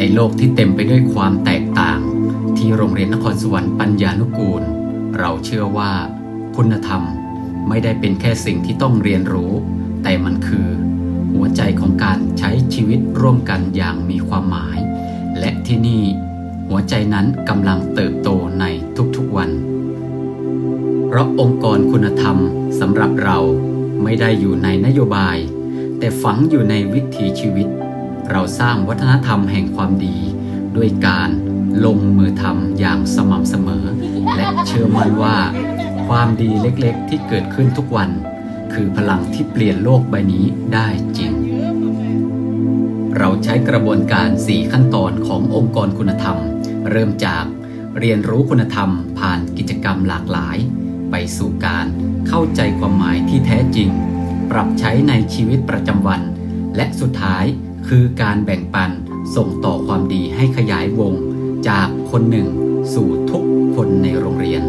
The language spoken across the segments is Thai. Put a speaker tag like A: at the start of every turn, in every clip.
A: ในโลกที่เต็มไปด้วยความแตกต่าง ที่โรงเรียนนครสวรรค์ปัญญานุกูล เราเชื่อว่า คุณธรรมไม่ได้เป็นแค่สิ่งที่ต้องเรียนรู้ แต่มันคือ หัวใจของการใช้ชีวิตร่วมกันอย่างมีความหมาย และที่นี่ หัวใจนั้นกำลังเติบโตในทุกๆวัน เพราะองค์กรคุณธรรมสำหรับเราไม่ได้อยู่ในนโยบาย แต่ฝังอยู่ในวิถีชีวิต เราสร้างวัฒนธรรมแห่งความดี ด้วยการลงมือทำอย่างสม่ำเสมอ และเชื่อมั่นว่า ความดีเล็กๆ ที่เกิดขึ้นทุกวัน คือพลังที่เปลี่ยนโลกใบนี้ได้จริง เราใช้กระบวนการ 4 ขั้นตอนขององค์กรคุณธรรม เริ่มจากเรียนรู้คุณธรรมผ่านกิจกรรมหลากหลาย ไปสู่การเข้าใจความหมายที่แท้จริง ปรับใช้ในชีวิตประจำวัน และสุดท้าย คือการแบ่งปันส่งต่อความดีให้ขยายวง จากคนหนึ่งสู่ทุกคนในโรงเรียน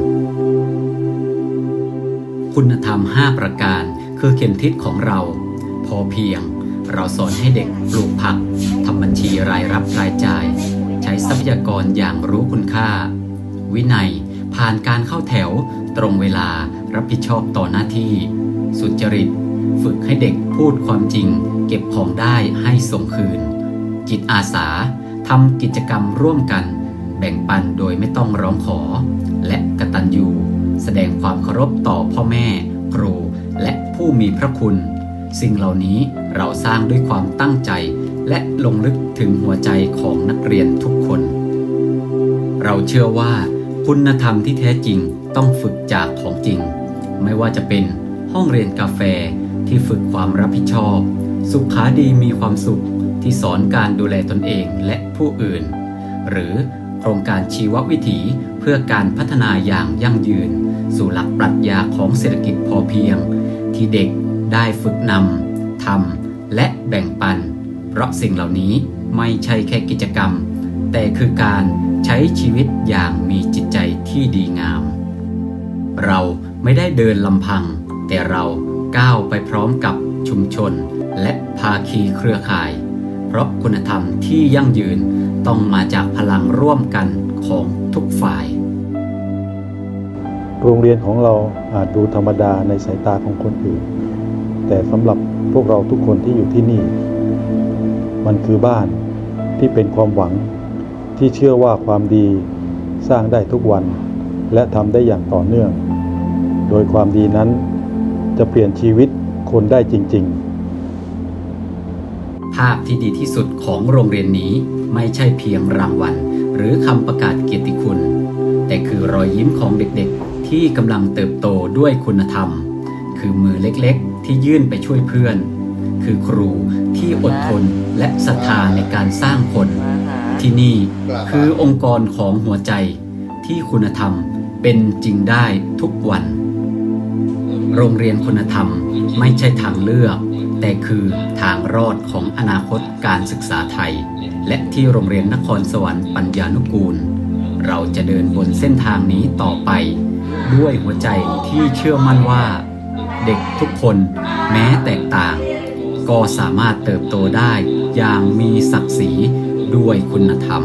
A: คุณธรรม 5 ประการคือเข็มทิศของเรา พอเพียง เราสอนให้เด็กปลูกผักทำบัญชีรายรับรายจ่าย ใช้ทรัพยากรอย่างรู้คุณค่า วินัยผ่านการเข้าแถว ตรงเวลารับผิดชอบต่อหน้าที่ สุจริต ฝึกให้เด็กพูดความจริง เก็บของได้ให้ส่งคืน จิตอาสาทำกิจกรรมร่วมกัน แบ่งปันโดยไม่ต้องร้องขอ และกะตัญญูแสดงความเคารพต่อพ่อแม่ ครู และผู้มีพระคุณ สิ่งเหล่านี้เราสร้างด้วยความตั้งใจ และลงลึกถึงหัวใจของนักเรียนทุกคน เราเชื่อว่าคุณธรรมที่แท้จริงต้องฝึกจากของจริง ไม่ว่าจะเป็นห้องเรียนกาแฟ ที่ฝึกความรับผิดชอบ สุขาดีมีความสุขที่สอนการดูแลตนเองและผู้อื่น หรือโครงการชีววิถีเพื่อการพัฒนาอย่างยั่งยืน สู่หลักปรัชญาของเศรษฐกิจพอเพียง ที่เด็กได้ฝึกนำทำและแบ่งปัน เพราะสิ่งเหล่านี้ไม่ใช่แค่กิจกรรม แต่คือการใช้ชีวิตอย่างมีจิตใจที่ดีงาม เราไม่ได้เดินลำพัง แต่เรา ก้าวไปพร้อมกับชุมชน และภาคีเครือข่าย เพราะคุณธรรมที่ยั่งยืนต้องมาจากพลังร่วมกันของทุกฝ่าย
B: โรงเรียนของเราอาจดูธรรมดาในสายตาของคนอื่น แต่สำหรับพวกเราทุกคนที่อยู่ที่นี่ มันคือบ้านที่เป็นความหวังที่เชื่อว่าความดีสร้างได้ทุกวัน และทำได้อย่างต่อเนื่อง โดยความดีนั้น จะเปลี่ยนชีวิตคนได้จริง ๆ
A: ภาพที่ดีที่สุดของโรงเรียนนี้ไม่ใช่เพียงรางวัล หรือคำประกาศเกียรติคุณ แต่คือรอยยิ้มของเด็กๆ ที่กำลังเติบโตด้วยคุณธรรม คือมือเล็กๆ ที่ยื่นไปช่วยเพื่อน คือครูที่อดทนและศรัทธาในการสร้างคน ที่นี่คือองค์กรของหัวใจที่คุณธรรมเป็นจริงได้ทุกวัน โรงเรียนคุณธรรมไม่ใช่ทางเลือก แต่คือทางรอดของอนาคตการศึกษาไทย และที่โรงเรียนนครสวรรค์ปัญญานุกูล เราจะเดินบนเส้นทางนี้ต่อไป ด้วยหัวใจที่เชื่อมั่นว่า เด็กทุกคนแม้แตกต่าง ก็สามารถเติบโตได้อย่างมีศักดิ์ศรีด้วยคุณธรรม